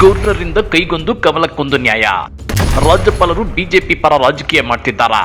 ಗೌರ್ನರ್ರಿಂದ ಕೈಗೊಂದು ಕಮಲಕ್ಕೊಂದು ನ್ಯಾಯ. ರಾಜ್ಯಪಾಲರು ಬಿಜೆಪಿ ಪರ ರಾಜಕೀಯ ಮಾಡ್ತಿದ್ದಾರಾ?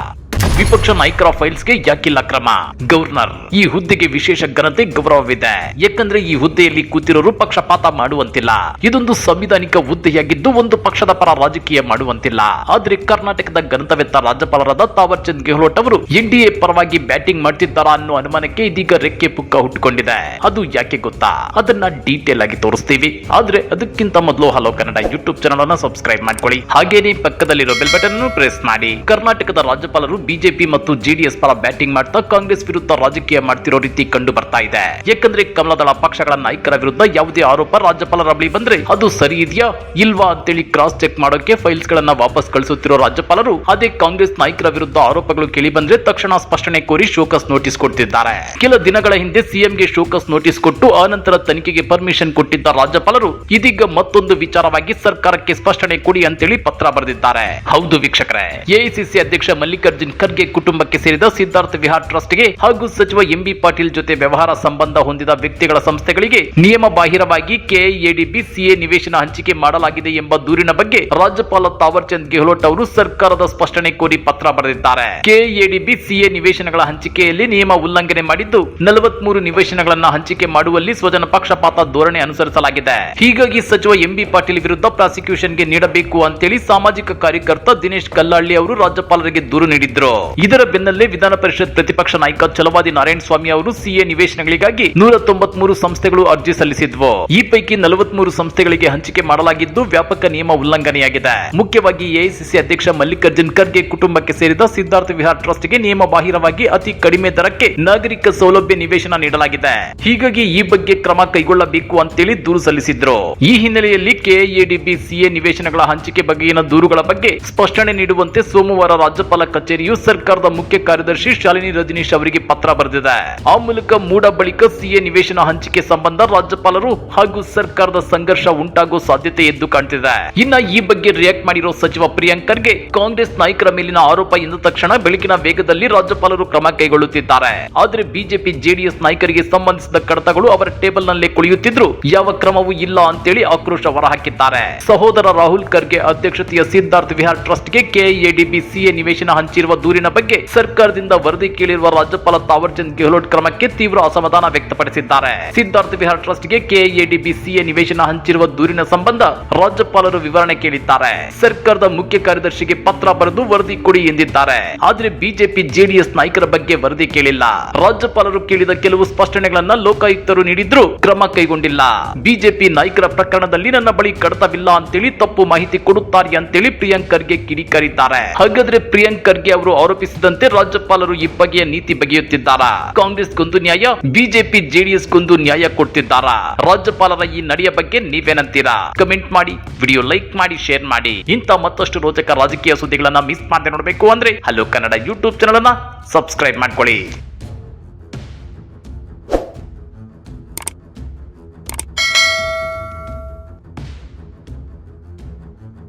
ವಿಪಕ್ಷ ನಾಯಕರ ಫೈಲ್ಸ್ಗೆ ಯಾಕಿಲ್ಲ ಕ್ರಮ? ಗವರ್ನರ್ ಈ ಹುದ್ದೆಗೆ ವಿಶೇಷ ಘನತೆ ಗೌರವವಿದೆ. ಯಾಕಂದ್ರೆ ಈ ಹುದ್ದೆಯಲ್ಲಿ ಕೂತಿರೋರು ಪಕ್ಷಪಾತ ಮಾಡುವಂತಿಲ್ಲ. ಇದೊಂದು ಸಂವಿಧಾನಿಕ ಹುದ್ದೆಯಾಗಿದ್ದು ಒಂದು ಪಕ್ಷದ ಪರ ರಾಜಕೀಯ ಮಾಡುವಂತಿಲ್ಲ. ಆದ್ರೆ ಕರ್ನಾಟಕದ ಗಣತವೆತ್ತ ರಾಜ್ಯಪಾಲರಾದ ತಾವರ್ ಚಂದ್ ಗೆಹ್ಲೋಟ್ ಅವರು ಎನ್ಡಿಎ ಪರವಾಗಿ ಬ್ಯಾಟಿಂಗ್ ಮಾಡ್ತಿದ್ದಾರಾ ಅನ್ನೋ ಅನುಮಾನಕ್ಕೆ ಇದೀಗ ರೆಕ್ಕೆ ಪುಕ್ಕ ಹುಟ್ಟುಕೊಂಡಿದೆ. ಅದು ಯಾಕೆ ಗೊತ್ತಾ? ಅದನ್ನ ಡೀಟೇಲ್ ಆಗಿ ತೋರಿಸ್ತೀವಿ. ಆದ್ರೆ ಅದಕ್ಕಿಂತ ಮೊದಲು ಹಲೋ ಕನ್ನಡ ಯೂಟ್ಯೂಬ್ ಚಾನಲ್ ಅನ್ನ ಸಬ್ಸ್ಕ್ರೈಬ್ ಮಾಡ್ಕೊಳ್ಳಿ. ಹಾಗೇನೆ ಪಕ್ಕದಲ್ಲಿರೋ ಬೆಲ್ ಬಟನ್ ಪ್ರೆಸ್ ಮಾಡಿ. ಕರ್ನಾಟಕದ ರಾಜ್ಯಪಾಲರು ಬಿಜೆಪಿ ಮತ್ತು ಜೆಡಿಎಸ್ ಪರ ಬ್ಯಾಟಿಂಗ್ ಮಾಡ್ತಾ ಕಾಂಗ್ರೆಸ್ ವಿರುದ್ಧ ರಾಜಕೀಯ ಮಾಡ್ತಿರೋ ರೀತಿ ಕಂಡು ಬರ್ತಾ ಇದೆ. ಯಾಕಂದ್ರೆ ಕಮಲದಳ ಪಕ್ಷಗಳ ನಾಯಕರ ವಿರುದ್ಧ ಯಾವುದೇ ಆರೋಪ ರಾಜ್ಯಪಾಲರ ಬಳಿ ಬಂದ್ರೆ ಅದು ಸರಿ ಇದೆಯಾ? ಇಲ್ವಾ ಅಂತೇಳಿ ಕ್ರಾಸ್ ಚೆಕ್ ಮಾಡೋಕೆ ಫೈಲ್ಸ್ ಗಳನ್ನ ವಾಪಸ್ ಕಳಿಸುತ್ತಿರೋ ರಾಜ್ಯಪಾಲರು, ಅದೇ ಕಾಂಗ್ರೆಸ್ ನಾಯಕರ ವಿರುದ್ಧ ಆರೋಪಗಳು ಕೇಳಿ ಬಂದ್ರೆ ತಕ್ಷಣ ಸ್ಪಷ್ಟನೆ ಕೋರಿ ಶೋಕಸ್ ನೋಟಿಸ್ ಕೊಡ್ತಿದ್ದಾರೆ. ಕೆಲ ದಿನಗಳ ಹಿಂದೆ ಸಿಎಂಗೆ ಶೋಕಸ್ ನೋಟಿಸ್ ಕೊಟ್ಟು ಆನಂತರ ನಂತರ ತನಿಖೆಗೆ ಪರ್ಮಿಷನ್ ಕೊಟ್ಟಿದ್ದ ರಾಜ್ಯಪಾಲರು, ಇದೀಗ ಮತ್ತೊಂದು ವಿಚಾರವಾಗಿ ಸರ್ಕಾರಕ್ಕೆ ಸ್ಪಷ್ಟನೆ ಕೊಡಿ ಅಂತೇಳಿ ಪತ್ರ ಬರೆದಿದ್ದಾರೆ. ಹೌದು ವೀಕ್ಷಕರೇ ಎಐಸಿಸಿ ಅಧ್ಯಕ್ಷ ಮಲ್ಲಿಕಾರ್ಜುನ್ ಖರ್ಗೆ ಕುಟುಂಬಕ್ಕೆ ಸೇರಿದ ಸಿದ್ಧಾರ್ಥ ವಿಹಾರ್ ಟ್ರಸ್ಟ್ಗೆ ಹಾಗೂ ಸಚಿವ ಎಂಬಿ ಪಾಟೀಲ್ ಜೊತೆ ವ್ಯವಹಾರ ಸಂಬಂಧ ಹೊಂದಿದ ವ್ಯಕ್ತಿಗಳ ಸಂಸ್ಥೆಗಳಿಗೆ ನಿಯಮ ಬಾಹಿರವಾಗಿ ಕೆಐಎಡಿಬಿ ಸಿಎ ನಿವೇಶನ ಹಂಚಿಕೆ ಮಾಡಲಾಗಿದೆ ಎಂಬ ದೂರಿನ ಬಗ್ಗೆ ರಾಜ್ಯಪಾಲ ತಾವರ್ಚಂದ್ ಗೆಹ್ಲೋಟ್ ಅವರು ಸರ್ಕಾರದ ಸ್ಪಷ್ಟನೆ ಕೋರಿ ಪತ್ರ ಬರೆದಿದ್ದಾರೆ. ಕೆಐಎಡಿಬಿ ಸಿಎ ನಿವೇಶನಗಳ ಹಂಚಿಕೆಯಲ್ಲಿ ನಿಯಮ ಉಲ್ಲಂಘನೆ ಮಾಡಿದ್ದು ನಲವತ್ಮೂರು ನಿವೇಶನಗಳನ್ನ ಹಂಚಿಕೆ ಮಾಡುವಲ್ಲಿ ಸ್ವಜನ ಪಕ್ಷಪಾತ ಧೋರಣೆ ಅನುಸರಿಸಲಾಗಿದೆ. ಹೀಗಾಗಿ ಸಚಿವ ಎಂಬಿ ಪಾಟೀಲ್ ವಿರುದ್ಧ ಪ್ರಾಸಿಕ್ಯೂಷನ್ಗೆ ನೀಡಬೇಕು ಅಂತೇಳಿ ಸಾಮಾಜಿಕ ಕಾರ್ಯಕರ್ತ ದಿನೇಶ್ ಕಲ್ಲಾಳ್ಳಿ ಅವರು ರಾಜ್ಯಪಾಲರಿಗೆ ದೂರು ನೀಡಿದ್ರು. ಇದರ ಬೆನ್ನಲ್ಲೇ ವಿಧಾನ ಪರಿಷತ್ ಪ್ರತಿಪಕ್ಷ ನಾಯಕ ಛಲವಾದಿ ನಾರಾಯಣ ಸ್ವಾಮಿ ಅವರು ಸಿಎ ನಿವೇಶನಗಳಿಗಾಗಿ ನೂರ ತೊಂಬತ್ಮೂರು ಸಂಸ್ಥೆಗಳು ಅರ್ಜಿ ಸಲ್ಲಿಸಿದ್ವು. ಈ ಪೈಕಿ ನಲವತ್ಮೂರು ಸಂಸ್ಥೆಗಳಿಗೆ ಹಂಚಿಕೆ ಮಾಡಲಾಗಿದ್ದು ವ್ಯಾಪಕ ನಿಯಮ ಉಲ್ಲಂಘನೆಯಾಗಿದೆ. ಮುಖ್ಯವಾಗಿ ಎಐಸಿಸಿ ಅಧ್ಯಕ್ಷ ಮಲ್ಲಿಕಾರ್ಜುನ್ ಖರ್ಗೆ ಕುಟುಂಬಕ್ಕೆ ಸೇರಿದ ಸಿದ್ಧಾರ್ಥ ವಿಹಾರ್ ಟ್ರಸ್ಟ್ಗೆ ನಿಯಮ ಬಾಹಿರವಾಗಿ ಅತಿ ಕಡಿಮೆ ದರಕ್ಕೆ ನಾಗರಿಕ ಸೌಲಭ್ಯ ನಿವೇಶನ ನೀಡಲಾಗಿದೆ. ಹೀಗಾಗಿ ಈ ಬಗ್ಗೆ ಕ್ರಮ ಕೈಗೊಳ್ಳಬೇಕು ಅಂತೇಳಿ ದೂರು ಸಲ್ಲಿಸಿದ್ರು. ಈ ಹಿನ್ನೆಲೆಯಲ್ಲಿ ಕೆಎಡಿಬಿ ಸಿಎ ನಿವೇಶನಗಳ ಹಂಚಿಕೆ ಬಗೆಗಿನ ದೂರುಗಳ ಬಗ್ಗೆ ಸ್ಪಷ್ಟನೆ ನೀಡುವಂತೆ ಸೋಮವಾರ ರಾಜ್ಯಪಾಲ ಕಚೇರಿಯು ಸರ್ಕಾರದ ಮುಖ್ಯ ಕಾರ್ಯದರ್ಶಿ ಶಾಲಿನಿ ರಜನೀಶ್ ಅವರಿಗೆ ಪತ್ರ ಬರೆದಿದೆ. ಆ ಮೂಲಕ ಮೂಡ ಬಳಿಕ ಸಿಎ ನಿವೇಶನ ಹಂಚಿಕೆ ಸಂಬಂಧ ರಾಜ್ಯಪಾಲರು ಹಾಗೂ ಸರ್ಕಾರದ ಸಂಘರ್ಷ ಉಂಟಾಗುವ ಸಾಧ್ಯತೆ ಎದ್ದು ಕಾಣ್ತಿದೆ. ಇನ್ನ ಈ ಬಗ್ಗೆ ರಿಯಾಕ್ಟ್ ಮಾಡಿರೋ ಸಚಿವ ಪ್ರಿಯಾಂಕರ್ಗೆ ಕಾಂಗ್ರೆಸ್ ನಾಯಕರ ಮೇಲಿನ ಆರೋಪ ಎಂದ ತಕ್ಷಣ ಬೆಳಕಿನ ವೇಗದಲ್ಲಿ ರಾಜ್ಯಪಾಲರು ಕ್ರಮ ಕೈಗೊಳ್ಳುತ್ತಿದ್ದಾರೆ. ಆದ್ರೆ ಬಿಜೆಪಿ ಜೆಡಿಎಸ್ ನಾಯಕರಿಗೆ ಸಂಬಂಧಿಸಿದ ಕಡತಗಳು ಅವರ ಟೇಬಲ್ ನಲ್ಲೇ ಕುಳಿಯುತ್ತಿದ್ರು. ಯಾವ ಕ್ರಮವೂ ಇಲ್ಲ ಅಂತೇಳಿ ಆಕ್ರೋಶ ಹೊರಹಾಕಿದ್ದಾರೆ. ಸಹೋದರ ರಾಹುಲ್ ಖರ್ಗೆ ಅಧ್ಯಕ್ಷತೆಯ ಸಿದ್ಧಾರ್ಥ ವಿಹಾರ್ ಟ್ರಸ್ಟ್ಗೆ ಕೆಐಎಡಿಬಿ ಸಿಎ ನಿವೇಶನ ಹಂಚಿರುವ ದೂರಿನ ಬಗ್ಗೆ ಸರ್ಕಾರದಿಂದ ವರದಿ ಕೇಳಿರುವ ರಾಜ್ಯಪಾಲ ತಾವರ್ಚಂದ್ ಗೆಹ್ಲೋಟ್ ಕ್ರಮಕ್ಕೆ ತೀವ್ರ ಅಸಮಾಧಾನ ವ್ಯಕ್ತಪಡಿಸಿದ್ದಾರೆ. ಸಿದ್ಧಾರ್ಥ ವಿಹಾರ್ ಟ್ರಸ್ಟ್ಗೆ ಕೆಎಡಿಬಿ ಸಿಎ ನಿವೇಶನ ಹಂಚಿರುವ ದೂರಿನ ಸಂಬಂಧ ರಾಜ್ಯಪಾಲರು ವಿವರಣೆ ಕೇಳಿದ್ದಾರೆ. ಸರ್ಕಾರದ ಮುಖ್ಯ ಕಾರ್ಯದರ್ಶಿಗೆ ಪತ್ರ ಬರೆದು ವರದಿ ಕೊಡಿ ಎಂದಿದ್ದಾರೆ. ಆದರೆ ಬಿಜೆಪಿ ಜೆಡಿಎಸ್ ನಾಯಕರ ಬಗ್ಗೆ ವರದಿ ಕೇಳಿಲ್ಲ. ರಾಜ್ಯಪಾಲರು ಕೇಳಿದ ಕೆಲವು ಸ್ಪಷ್ಟನೆಗಳನ್ನ ಲೋಕಾಯುಕ್ತರು ನೀಡಿದ್ರು ಕ್ರಮ ಕೈಗೊಂಡಿಲ್ಲ. ಬಿಜೆಪಿ ನಾಯಕರ ಪ್ರಕರಣದಲ್ಲಿ ನನ್ನ ಬಳಿ ಕಡತವಿಲ್ಲ ಅಂತೇಳಿ ತಪ್ಪು ಮಾಹಿತಿ ಕೊಡುತ್ತಾರೆ ಅಂತೇಳಿ ಪ್ರಿಯಾಂಕ್ ಖರ್ಗೆ ಕಿಡಿಕಾರಿದ್ದಾರೆ. ಹಾಗಾದ್ರೆ ಪ್ರಿಯಾಂಕರ್ಗೆ ಅವರು ಆರೋಪಿಸಿದಂತೆ ರಾಜ್ಯಪಾಲರು ಈ ಬಗೆಯ ನೀತಿ ಬಗೆಯುತ್ತಿದ್ದಾರಾ? ಕಾಂಗ್ರೆಸ್ ಗೊಂದು ನ್ಯಾಯ, ಬಿಜೆಪಿ ಜೆಡಿಎಸ್ ಗೊಂದು ನ್ಯಾಯ ಕೊಡ್ತಿದ್ದಾರಾ? ರಾಜ್ಯಪಾಲರ ಈ ನಡೆಯ ಬಗ್ಗೆ ನೀವೇನಂತೀರಾ? ಕಮೆಂಟ್ ಮಾಡಿ, ವಿಡಿಯೋ ಲೈಕ್ ಮಾಡಿ, ಶೇರ್ ಮಾಡಿ. ಇಂಥ ಮತ್ತಷ್ಟು ರೋಚಕ ರಾಜಕೀಯ ಸುದ್ದಿಗಳನ್ನ ಮಿಸ್ ಮಾಡದೆ ನೋಡಬೇಕು ಅಂದ್ರೆ ಹಲೋ ಕನ್ನಡ ಯೂಟ್ಯೂಬ್ ಚಾನಲ್ ಅನ್ನ ಸಬ್ಸ್ಕ್ರೈಬ್ ಮಾಡ್ಕೊಳ್ಳಿ.